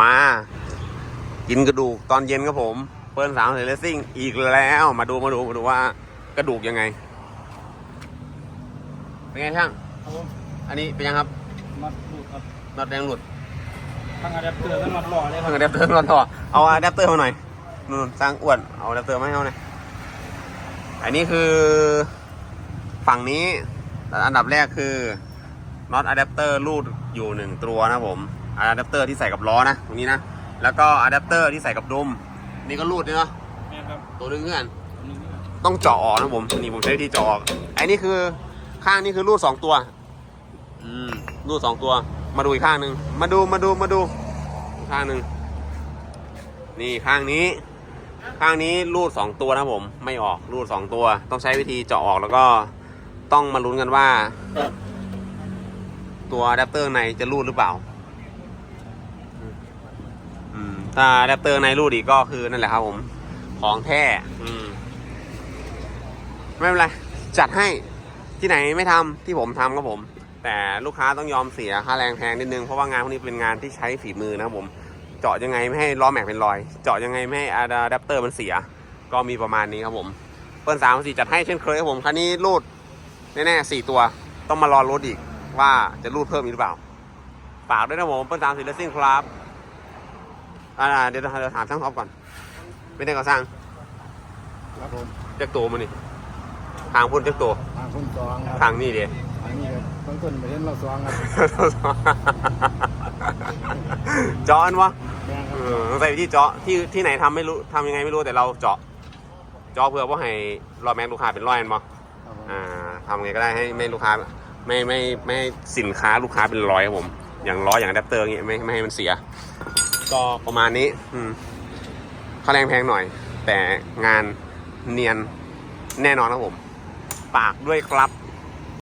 มา กินกระดูกตอนเย็นครับผม เปิ้ลสามเซเลสซิ่งอีกแล้วมาดูมาดูมาดูว่ากระดูกยังไง เป็นไงช่าง ครับผมอันนี้เป็นยังครับมัดลูกครับน็อตแดงหลุดทั้งอะแดปเตอร์ทั้งมัดหล่อเลยคเพิ่รังบอะแดปเตอร์นอนต่อเอาอะแดปเตอร์มาหน่อยนู่นสร้างอ้วนเอาอะแดปเตอร์มาให้เขาหน่อยอันนี้คือ ฝั่งนี้ อันดับแรกคือ น็อตอะแดปเตอร์รูดอยู่หนึ่งตัวนะผมอะแดปเตอร์ที่ใส่กับล้อนะตรงนี้นะ แล้วก็อะแดปเตอร์ที่ใส่กับดุม นี่ก็รูดด้วยเนาะนี่ครับตัวนึงเงื่อนอันนี้ครับต้องเจาะออกนะผม นี่ผมใช้วิธีเจาะออกไอ้นี่คือข้างนี้คือรูดสองตัวอืมรูดสองตัว มาดูอีกข้างหนึ่งมาดูมาดูมาดูอีกข้างหนึ่งนี่ข้างนี้ ข้างนี้รูดสองตัวนะผม ไม่ออกรูดสองตัว ต้องใช้วิธีเจาะออกแล้วก็ต้องมาลุ้นกันว่า ตัวอะแดปเตอร์ในจะรูดหรือเปล่า อืม ถ้าอะแดปเตอร์ในรูดอีกก็คือนั่นแหละครับผม ของแท้อืม ไม่เป็นไร จัดให้ที่ไหนไม่ทำที่ผมทำครับผม แต่ลูกค้าต้องยอมเสียค่าแรงแพงนิดนึง เพราะว่างานพวกนี้เป็นงานที่ใช้ฝีมือนะครับผม เจาะยังไงไม่ให้ล้อแม็กเป็นรอย เจาะยังไงไม่ให้อะแดปเตอร์มันเสีย ก็มีประมาณนี้ครับผมเปิ้ลสามสี่จัดให้เช่นเคยครับผมคันนี้รูดแน่ๆสี่ตัว ต้องมารอรถอีก ว่าจะรูดเพิ่มอีกหรือเปล่าฝากด้วยนะผมเปิ้ลสามสี่เลสซิ่งครับอ่าเดี๋ยวเราถามช่างท็อปก่อนไม่ได้ก่อสร้างครับผมเจ๊กตัวมันนี่ทางพุ่นเจ๊กตัวทางคนสองครับทางนี่เดียทางนี้ครับเบื้องต้นไปเห็นเราสองครับเจาะอันวะแม่งคเอรับอต้องใส่วิธีเจาะที่ที่ไหนทำไม่รู้ทำยังไงไม่รู้แต่เราเจาะ เจาะเพื่อว่าให้รอแม็กลูกค้าเป็นร้อยอันบ่ครับผมอ่าทำไงก็ได้ให้ไม่ลูกค้า ไม่ไม่ไม่ให้สินค้าลูกค้าเป็นร้อยครับผม อย่างร้อยอย่างอะแดปเตอร์เงี้ยไม่ไม่ให้มันเสีย ก็ประมาณนี้ อืมค่าแรงแพงหน่อย แต่งานเนียนแน่นอนครับผม ปากด้วยครับ